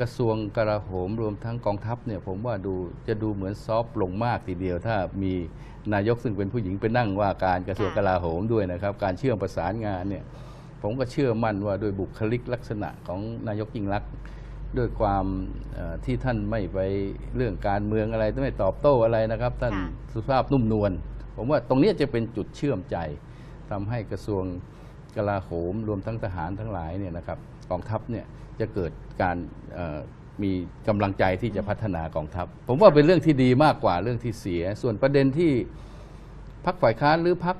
กระทรวงกลาโหมรวมทั้งกองทัพเนี่ยผมว่าดูจะดูเหมือนซอฟต์ลงมากทีเดียว ถ้ามีนายกซึ่งเป็นผู้หญิงไปนั่งว่าการกระทรวงกลาโหมด้วยนะครับ การเชื่อมประสานงานเนี่ยผมก็เชื่อมั่นว่าโดวยบุคลิกลักษณะของนายกยิ่งรักษณ์ด้วยความที่ท่านไม่ไปเรื่องการเมืองอะไรไม่ตอบโต้อะไรนะครับ ท่านสุภาพนุ่มนวลผมว่าตรงนี้จะเป็นจุดเชื่อมใจทำให้กระทรวงกลาโหม รวมทั้งทหารทั้งหลายเนี่ยนะครับกองทัพเนี่ย จะเกิดการเอ่อมีกำลังใจที่จะพัฒนากองทัพ ผมว่าเป็นเรื่องที่ดีมากกว่าเรื่องที่เสีย ส่วนประเด็นที่พักฝ่ายค้านหรือพัก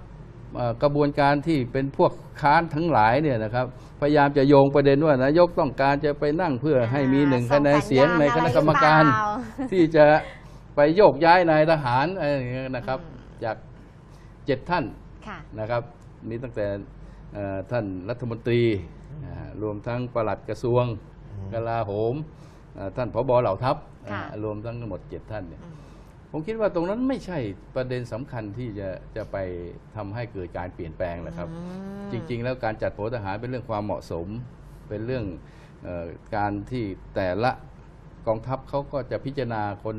กระบวนการที่เป็นพวกค้านทั้งหลายเนี่ยนะครับพยายามจะโยงประเด็นว่านายกต้องการจะไปนั่งเพื่อให้มีหนึ่งส่คะแนนสัญญาณเสียงในคณะกรรมการอะไรหรือเปล่าที่จะไปโยกย้ายนายทหารอะไรอย่างเงี้ยนะครับ จากเจ็ดท่านค่ะนะครับมีตั้งแต่เอ่อท่านรัฐมนตรีอ่ารวมทั้งปลัดกระทรวงกลาโหมเอ่อท่านผบเหล่าทัพค่ะอ่ารวมทั้งหมดเจ็ดท่านเนี่ยอืมผมคิดว่าตรงนั้นไม่ใช่ประเด็นสำคัญที่จะจะไปทำให้เกิดการเปลี่ยนแปลงแหละครับอืมจริง ๆ แล้วการจัดโผทหารเป็นเรื่องความเหมาะสม เป็นเรื่องเออการที่แต่ละกองทัพเขาก็จะพิจารณาคน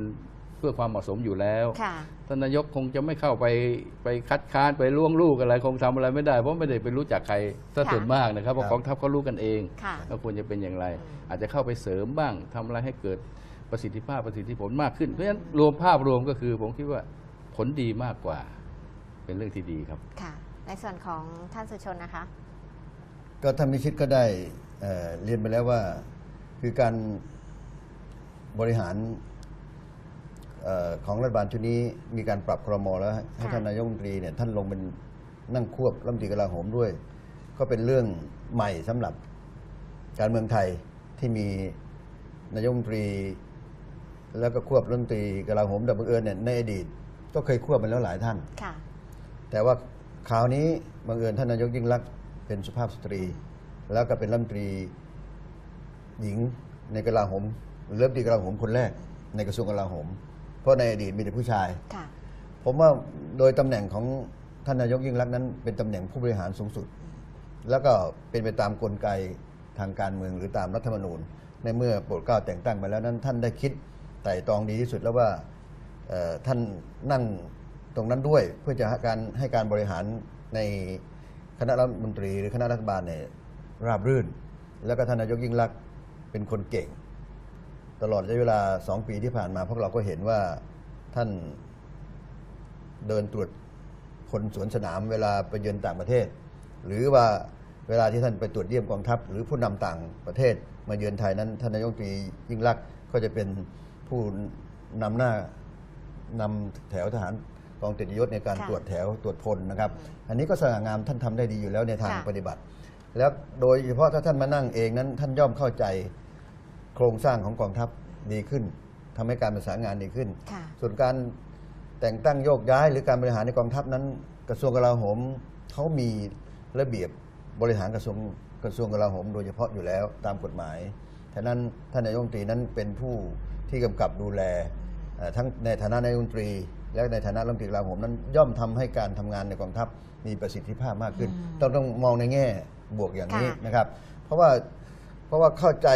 เพื่อความเหมาะสมอยู่แล้วค่ะท่านนายกคงจะไม่เข้าไปไปคัดค้านไปล่วงลูกอะไรคงทำอะไรไม่ได้เพราะไม่ได้ไปรู้จักใครซะค่ะส่วนมากนะครับเพราะกองทัพเขารู้กันเองค่ะว่าควรจะเป็นอย่างไรอืมอาจจะเข้าไปเสริมบ้างทำอะไรให้เกิดประสิทธิภาพประสิทธิผลมากขึ้น เพราะฉะนั้นรวมภาพรวมก็คือผมคิดว่าผลดีมากกว่า เป็นเรื่องที่ดีครับค่ะ ในส่วนของท่านสุชนนะคะ ก็ท่านมิชิตก็ได้เอ่อเรียนไปแล้วว่า คือการบริหารเออ ของรัฐบาลชุดนี้มีการปรับครมแล้วให้ค่ะท่านนายกรัฐมนตรีเนี่ยท่านลงเป็นนั่งควบรัฐมนตรีกลาโหมด้วย ก็เป็นเรื่องใหม่สำหรับการเมืองไทยที่มีนายกรัฐมนตรี แล้วก็ควบรัฐมนตรีกลาโหมแต่บังเอิญเนี่ยในอดีต ก็เคยควบมาแล้วหลายท่านค่ะแต่ว่าคราวนี้บังเอิญท่านนายกยิ่งรักษณ์เป็นสุภาพสตรี แล้วก็เป็นรัฐมนตรีหญิงในกลาโหมหรือรัฐมนตรีกลาโหมคนแรกในกระทรวงกลาโหมเพ ราะในอดีตมีแต่ผู้ชาย ค่ะ ผมว่าโดยตำแหน่งของท่านนายกยิ่งรักษณ์นั้น เป็นตำแหน่งผู้บริหารสูงสุด แล้วก็เป็นไปตามกลไกทางการเมืองหรือตามรัฐธรรมนูญ ในเมื่อโปรดเกล้าแต่งตั้งไปแล้วนั้นท่านได้คิดไต่ตรองดีที่สุดแล้วว่าเอ่อท่านนั่งตรงนั้นด้วยเพื่อจะให้การให้การบริหารในคณะรัฐมนตรีหรือคณะรัฐบาลเนี่ยราบรื่น แล้วก็ท่านนายกยิ่งรักษณ์เป็นคนเก่ง ตลอดระยะเวลาสองปีที่ผ่านมา พวกเราก็เห็นว่าท่านเดินตรวจคนสวนสนามเวลาไปเยือนต่างประเทศ หรือว่าเวลาที่ท่านไปตรวจเยี่ยมกองทัพ หรือผู้นำต่างประเทศ มาเยือนไทยนั้น ท่านนายกรัฐมนตรียิ่งรักษณ์ก็จะเป็นผู้นำหน้านำแถวทหารกองเกียรติยศในการค่ะตรวจแถวตรวจพลนะครับ อันนี้ก็สง่างามท่านทำได้ดีอยู่แล้วในทางค่ะปฏิบัติ แล้วโดยเฉพาะถ้าท่านมานั่งเองนั้นท่านย่อมเข้าใจ โครงสร้างของกองทัพดีขึ้นทำให้การประสานงานดีขึ้นค่ะส่วนการแต่งตั้งโยกย้ายหรือการบริหารในกองทัพนั้น กระทรวงกลาโหมเขามีระเบียบบริหารกระทรวงกระทรวงกลาโหม โดยเฉพาะอยู่แล้วตามกฎหมายฉะนั้นท่านนายกรัฐมนตรีนั้นเป็นผู้ที่กำกับดูแลเอ่อทั้งในฐานะนายกรัฐมนตรี และในฐานะรัฐมนตรีกลาโหมนั้น ย่อมทำให้การทำงานในกองทัพมีประสิทธิภาพมากขึ้นอืมต้องต้องมองในแง่บวกอย่างนี้ค่ะนะครับ เพราะว่าเพราะว่าเข้าใจ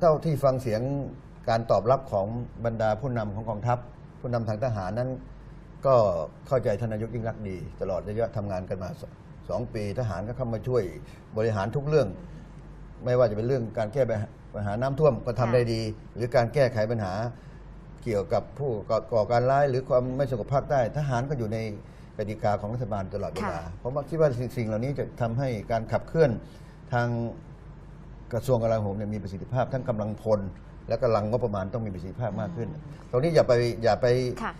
เท่าที่ฟังเสียงการตอบรับของบรรดาผู้นำของกองทัพ ผู้นำทางทหารนั้น ก็เข้าใจท่านนายกยิ่งรักษณ์ดี ตลอดระยะทำงานกันมาสสองปีทหารก็เข้ามาช่วยบริหารทุกเรื่อง ไม่ว่าจะเป็นเรื่องการแก้ปัญหาน้ำท่วมก็ทำค่ะได้ดี หรือการแก้ไขปัญหาเกี่ยวกับผู้ก่อก่อการร้ายหรือความไม่สงบภาคใต้ ทหารก็อยู่ในกติกาของรัฐบาลตลอดเวลาค่ะ ผมว่าคิดว่าสิ่งสิ่งเหล่านี้จะทำให้การขับเคลื่อนทาง กระทรวงกลาโหมเนี่ยมีประสิทธิภาพทั้งกำลังพล และกำลังงบประมาณต้องมีประสิทธิภาพมากขึ้น ตรงนี้อย่าไปอย่าไปค่ะ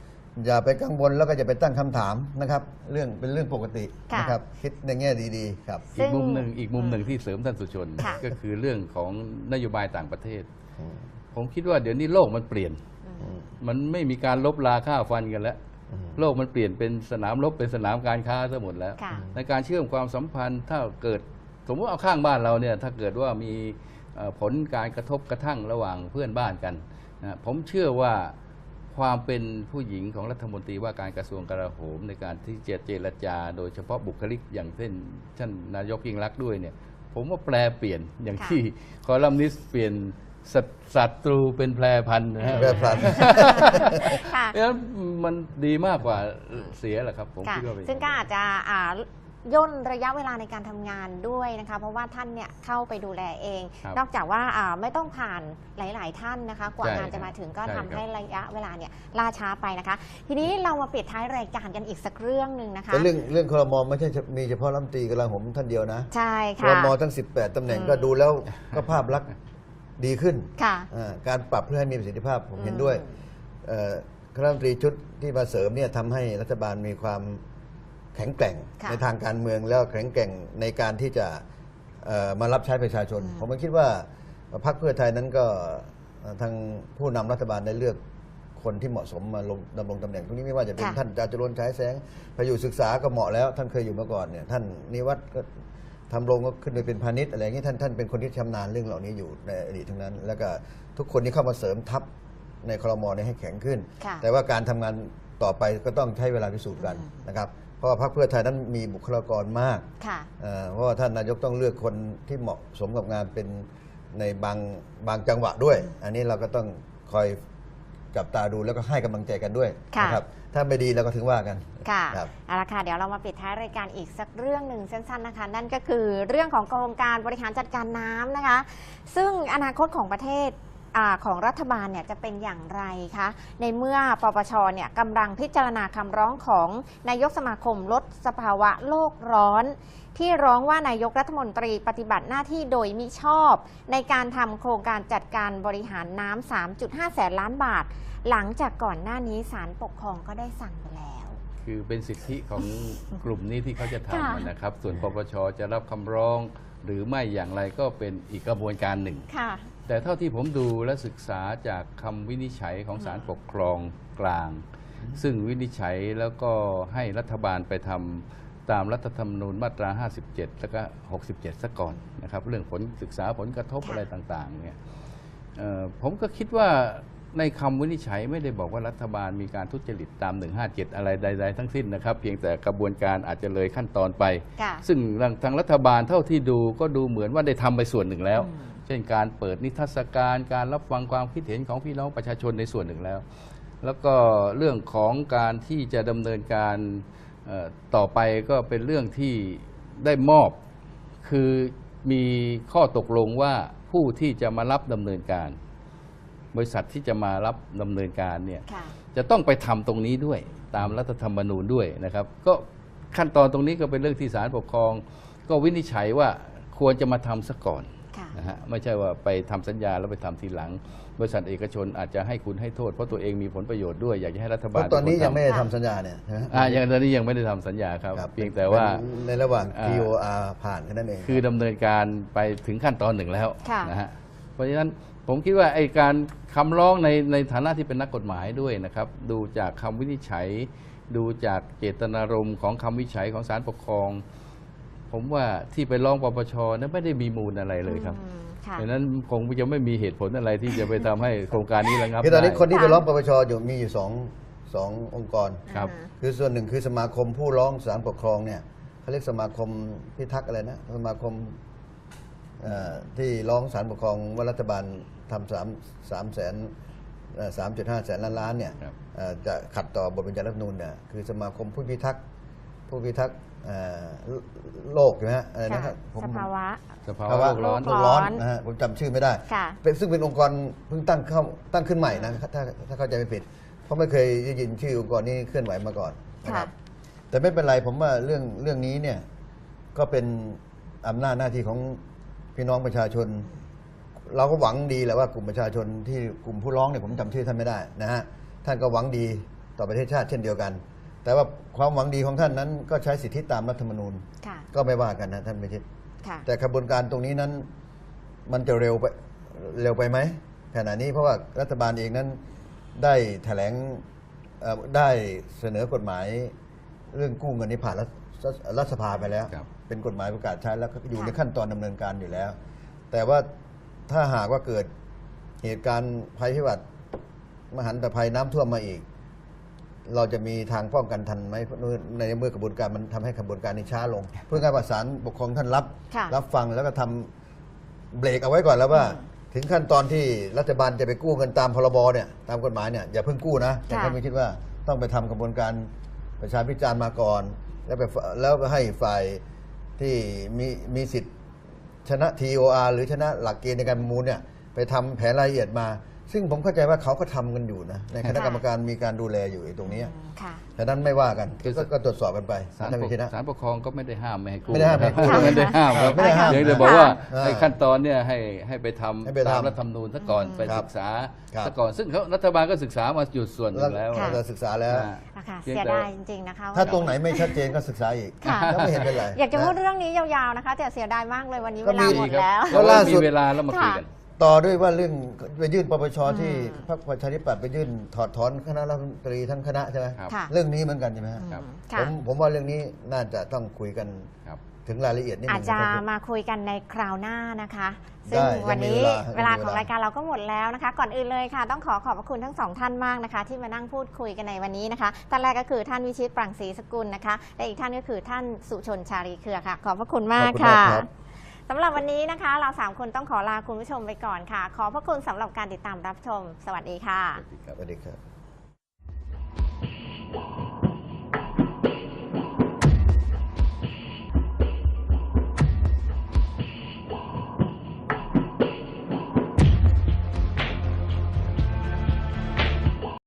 อย่าไปกังวลแล้วก็อย่าไปตั้งคำถามนะครับเรื่องเป็นเรื่องปกติค่ะนะครับคิดในแง่ดีๆครับซึ่อีงกมุมหนึ่งอีกมุมหนึ่งที่เสริมท่านสุชนค่ะก็คือเรื่องของนโยบายต่างประเทศ ผมคิดว่าเดี๋ยวนี้โลกมันเปลี่ยนอืมมันไม่มีการลบลาค่าฟันกันแล้วอืมโลกมันเปลี่ยนเป็นสนามรบเป็นสนามการค้าซะหมดแล้วค่ะในการเชื่อมความสัมพันธ์ถ้าเกิด สมมติเอาข้างบ้านเราเนี่ยถ้าเกิดว่ามีเอ่อผลการกระทบกระทั่งระหว่างเพื่อนบ้านกันนะผมเชื่อว่าความเป็นผู้หญิงของรัฐมนตรีว่าการกระทรวงกลาโหมในการที่จะเจรจา โดยเฉพาะบุคลิกอย่างเช่นท่านนายกยิ่งรักษณ์ด้วยเนี่ย ผมว่าแปลเปลี่ยนอย่างค่ะที่คอลัมนิสต์เปลี่ยนศัศัตรูเป็นแพรพันธุ์นะฮะแปรพันธุ์ค่ะเพราะฉะนั้นมันดีมากกว่าเสียแหละครับ ผมค่ะคิดว่าเป็นซึ่งก็อาจจะอ่า ย่นระยะเวลาในการทำงานด้วยนะคะ เพราะว่าท่านเนี่ยเข้าไปดูแลเอง ครับนอกจากว่าอ่าไม่ต้องผ่านหลาย ๆ ท่านนะคะ กว่าใช่งานจะมาถึงก็ใช่ทำครับให้ระยะเวลาเนี่ยล่าช้าไปนะคะ ทีนี้เรามาปิดท้ายรายการกันอีกสักเรื่องหนึ่งนะคะ แต่เรื่องเรื่องครมไม่ใช่มีเฉพาะรัฐมนตรีกลาโหมท่านเดียวนะใช่ครค่ะ มทั้ง 18ตำแหน่งอืม ก็ดูแล้วก็ภาพลักษณ์ดีขึ้นค่ะ อ่าการปรับเพื่อให้มีประสิทธิภาพผมเห็นอืมด้วยเอ่อคณะรัฐมนตรีชุดที่มาเสริมเนี่ยทำให้รัฐบาลมีความ แข็งแกร่งค่ะในทางการเมืองแล้วแข็งแกร่งในการที่จะเอ่อมารับใช้ประชาชนอืมผมก็คิดว่าพรรคเพื่อไทยนั้นก็เอ่อทางผู้นำรัฐบาลได้เลือกคนที่เหมาะสมมาลงดำรงตำแหน่งตรงนี้ไม่ว่าจะเป็นค่ะท่านจารุรฉายแสงไปอยู่ศึกษาก็เหมาะแล้ว ท่านเคยอยู่มาก่อนเนี่ยท่านนิวัฒน์ก็ทำโรงก็ขึ้นไปเป็นพาณิชย์อะไรอย่างนี้ท่านท่านเป็นคนที่ชำนาญเรื่องเหล่านี้อยู่ในอดีตทั้งนั้น แล้วก็ทุกคนที่เข้ามาเสริมทัพในครมเนี่ยให้แข็งขึ้นค่ะแต่ว่าการทำงานต่อไปก็ต้องใช้เวลาพิสูจน์กันอืมนะครับ เพราะว่าพรรคเพื่อไทยนั้นมีบุคลากรมากค่ะเอ่อเพราะว่าท่านนายกต้องเลือกคนที่เหมาะสมกับงานเป็นในบางบางจังหวะด้วย อันนี้เราก็ต้องคอยจับตาดูแล้วก็ให้กำลังใจกันด้วยค่ะนะครับถ้าไม่ดีเราก็ถึงว่ากัน ค่ะครับเอาละค่ะเดี๋ยวเรามาปิดท้ายรายการอีกสักเรื่องหนึ่งสั้นๆนะคะ นั่นก็คือเรื่องของโครงการบริหารจัดการน้ำนะคะ ซึ่งอนาคตของประเทศอา ของรัฐบาลเนี่ยจะเป็นอย่างไรคะ ในเมื่อปปชเนี่ยกำลังพิจารณาคำร้องของนายกสมาคมลดสภาวะโลกร้อน ที่ร้องว่านายกรัฐมนตรีปฏิบัติหน้าที่โดยมิชอบ ในการทำโครงการจัดการบริหารน้ำ 3.5 แสนล้านบาท หลังจากก่อนหน้านี้ศาลปกครองก็ได้สั่งไปแล้ว คือเป็นสิทธิของกลุ่มนี้ที่เขาจะค่ะทำนะครับ ส่วนปปชจะรับคำร้องหรือไม่อย่างไรก็เป็นอีกกระบวนการหนึ่งค่ะ แต่เท่าที่ผมดูและศึกษาจากคำวินิจฉัยของศาลปกครองกลาง ซึ่งวินิจฉัยแล้วก็ให้รัฐบาลไปทำตามรัฐธรรมนูญมาตรา 57 แล้วก็ 67 ซะก่อนนะครับเรื่องผลศึกษาผลกระทบค่ะอะไรต่างๆเนี่ยเอ่อผมก็คิดว่าในคำวินิจฉัยไม่ได้บอกว่ารัฐบาลมีการทุจริตตาม 157 อะไรใด ๆ ทั้งสิ้นนะครับ เพียงแต่กระบวนการอาจจะเลยขั้นตอนไปค่ะซึ่งทางทางรัฐบาลเท่าที่ดูก็ดูเหมือนว่าได้ทำไปส่วนหนึ่งแล้วอืมเช่นการเปิดนิทรรศการการรับฟังความคิดเห็นของพี่น้องประชาชนในส่วนหนึ่งแล้ว แล้วก็เรื่องของการที่จะดำเนินการเอ่อต่อไปก็เป็นเรื่องที่ได้มอบ คือมีข้อตกลงว่าผู้ที่จะมารับดำเนินการ บริษัทที่จะมารับดำเนินการเนี่ยค่ะจะต้องไปทำตรงนี้ด้วยตามรัฐธรรมนูญด้วยนะครับ ก็ขั้นตอนตรงนี้ก็เป็นเรื่องที่ศาลปกครอง ก็วินิจฉัยว่าควรจะมาทำซะก่อนค่ะ นะฮะไม่ใช่ว่าไปทำสัญญาแล้วไปทำทีหลัง บริษัทเอกชนอาจจะให้คุณให้โทษเพราะตัวเองมีผลประโยชน์ด้วยอยากจะให้รัฐเพบาลราะตอนนี้เป็คยังไม่ได้ค่ะทำสัญญาเนี่ยนะฮะอ่ายังตอนนี้ยังไม่ได้ทำสัญญาครับครับ เพียงแต่ว่าในในระหว่างอ่า TOR ผ่านแค่นั้นเองคือดำเนินการไปถึงขั้นตอนหนึ่งแล้วค่ะนะฮะเพราะฉะนั้นผมคิดว่าไอ้การคำร้องในในฐานะที่เป็นนักกฎหมายด้วยนะครับ ดูจากคำวินิจฉัย ดูจากเจตนารมณ์ของคำวินิจฉัยของศาลปกครอง ผมว่าที่ไปร้องปปชนั้นไม่ได้มีมูลอะไรเลยครับอืมค่ะดังนั้นคงจะไม่มีเหตุผลอะไรที่จะไปทำให้โครงการนี้ระงับคือตอนนี้ได้คนที่ไปค่ะร้องปปชอยู่มีอยู่สองสององค์กรครับอ่าคือส่วนหนึ่งคือสมาคมผู้ร้องศาลปกครองเนี่ยเขาเรียกสมาคมพิทักษ์อะไรนะสมาคมเอ่อที่ร้องศาลปกครองว่ารัฐบาลทำสามสามแสนสามจุดห้าแสนล้านล้านเนี่ยครับเอ่อจะขัดต่อบทบัญญัติรัฐธรรมนูญเนี่ยคือสมาคมผู้พิทักษ์ผู้พิทักษ์ เอ่อโลกใช่ไหมฮะอะไรนะค่ะผมสภาวะ สภาวะภาวะโลกร้อน โลกร้อนนะฮะผมจำชื่อไม่ได้ ค่ะ เป็นซึ่งเป็นองค์กรเพิ่งตั้งเข้าตั้งขึ้นใหม่นะถ้าถ้าเข้าใจไม่ผิด เพราะไม่เคยได้ยินชื่อองค์กรนี้เคลื่อนไหวมาก่อนนะครับค่ะ แต่ไม่เป็นไรผมว่าเรื่องเรื่องนี้เนี่ยก็เป็นอำนาจหน้าที่ของพี่น้องประชาชน เราก็หวังดีแหละว่ากลุ่มประชาชนที่กลุ่มผู้ร้องเนี่ยผมจำชื่อท่านไม่ได้นะฮะท่านก็หวังดีต่อประเทศชาติเช่นเดียวกัน แต่ว่าความหวังดีของท่านนั้นก็ใช้สิทธิตามรัฐธรรมนูญ ค่ะ ก็ไม่ว่ากันนะท่านไปทิศค่ะ แต่กระบวนการตรงนี้นั้นมันจะเร็วไปเร็วไปไหมขณะนี้เพราะว่ารัฐบาลเองนั้นได้แถลงเอ่อได้เสนอกฎหมาย เรื่องกู้เงินนี้ผ่านรัฐรัฐสภาไปแล้ว ครับ เป็นกฎหมายประกาศใช้แล้วก็อยู่ค่ะในขั้นตอนดำเนินการอยู่แล้ว แต่ว่าถ้าหากว่าเกิดเหตุการณ์ภัยพิบัติมหันตภัยน้ำท่วมมาอีก เราจะมีทางป้องกันทันไหมในเมื่อกระบวนการมันทำให้กระบวนการนี้ช้าลง เพื่อการประสานปกครองท่านรับค่ะรับฟังแล้วก็ทำเบรกเอาไว้ก่อนแล้วว่า ถึงขั้นตอนที่รัฐบาลจะไปกู้เงินตามพรบเนี่ยตามกฎหมายเนี่ยอย่าเพิ่งกู้นะแต่ค่ะท่านไม่คิดว่าต้องไปทำกระบวนการประชาพิจารณ์มาก่อน แล้วไปแล้วให้ฝ่ายที่มีมีสิทธิ์ชนะ TOR หรือชนะหลักเกณฑ์ในการประมูลเนี่ยไปทำแผนรายละเอียดมา ซึ่งผมเข้าใจว่าเขาก็ทำกันอยู่นะในคณะกรรมการมีการดูแลอยู่ไอ้ตรงเนี้ยอืมค่ะ ฉะนั้นไม่ว่ากันคือก็ก็ตรวจสอบกันไปศาลท่านปวิกชินะ ศาลปกครองก็ไม่ได้ห้ามไม่ให้กู้ไม่ได้ห้ามไม่ให้กู้นะครับไม่ได้ห้ามครับไม่ได้ห้ามเพียงแต่บอกว่าค่ะไอ้ขั้นตอนเนี่ยให้ให้ไปทให้ไปำทำตามรัฐธรรมนูญซะก่อนไปครับศึกษาครับ ซะก่อนซึ่งเขารัฐบาลก็ศึกษามาจุดส่วนหนึ่งแล้วค่ะ เราศึกษาแล้ว อ่า นะคะเพียงเสียแต่ดายจริงๆนะคะถ้าวันนี้ตรงไหนไม่ชัดเจนก็ศึกษาอีกค่ะ แล้วไม่เห็นเป็นไรอยากจะพูดนเรื่องนี้ยาวๆนะคะ แต่เสียดายมากเลยวันนี้ก็เวลามี หมดครับแล้วแล้วล่าสุด มีเวลาแล้วมาคุยกัน ต่อด้วยว่าเรื่องไปยื่นปปชที่อืมพรรคประชาธิปัตย์ไปยื่นถอดถอนคณะรัฐมนตรีทั้งคณะใช่ไหมครับ ค่ะ เรื่องนี้เหมือนกันใช่ไหมฮะครับอืมผค่ะ มผมว่าเรื่องนี้น่าจะต้องคุยกันครับ ถึงรายละเอียดนิดนึงอาจจะนะครับ มาคุยกันในคราวหน้านะคะซึ่งได้วันนี้ยังมีเวลาเวลายังมีเวลาของรายการเราก็หมดแล้วนะคะ ก่อนอื่นเลยค่ะ ต้องขอขอบพระคุณทั้งสองท่านมากนะคะ ที่มานั่งพูดคุยกันในวันนี้นะคะ ท่านแรกก็คือท่านวิชิตปรังศรีสกุลนะคะ และอีกท่านก็คือท่านสุชนชาลีเครือค่ะ ขอบพระคุณมากขอบคุณค่ะมากครับ สำหรับวันนี้นะคะ เราสามคนต้องขอลาคุณผู้ชมไปก่อนค่ะ ขอพระคุณสำหรับการติดตามรับชม สวัสดีค่ะ สวัสดีครับ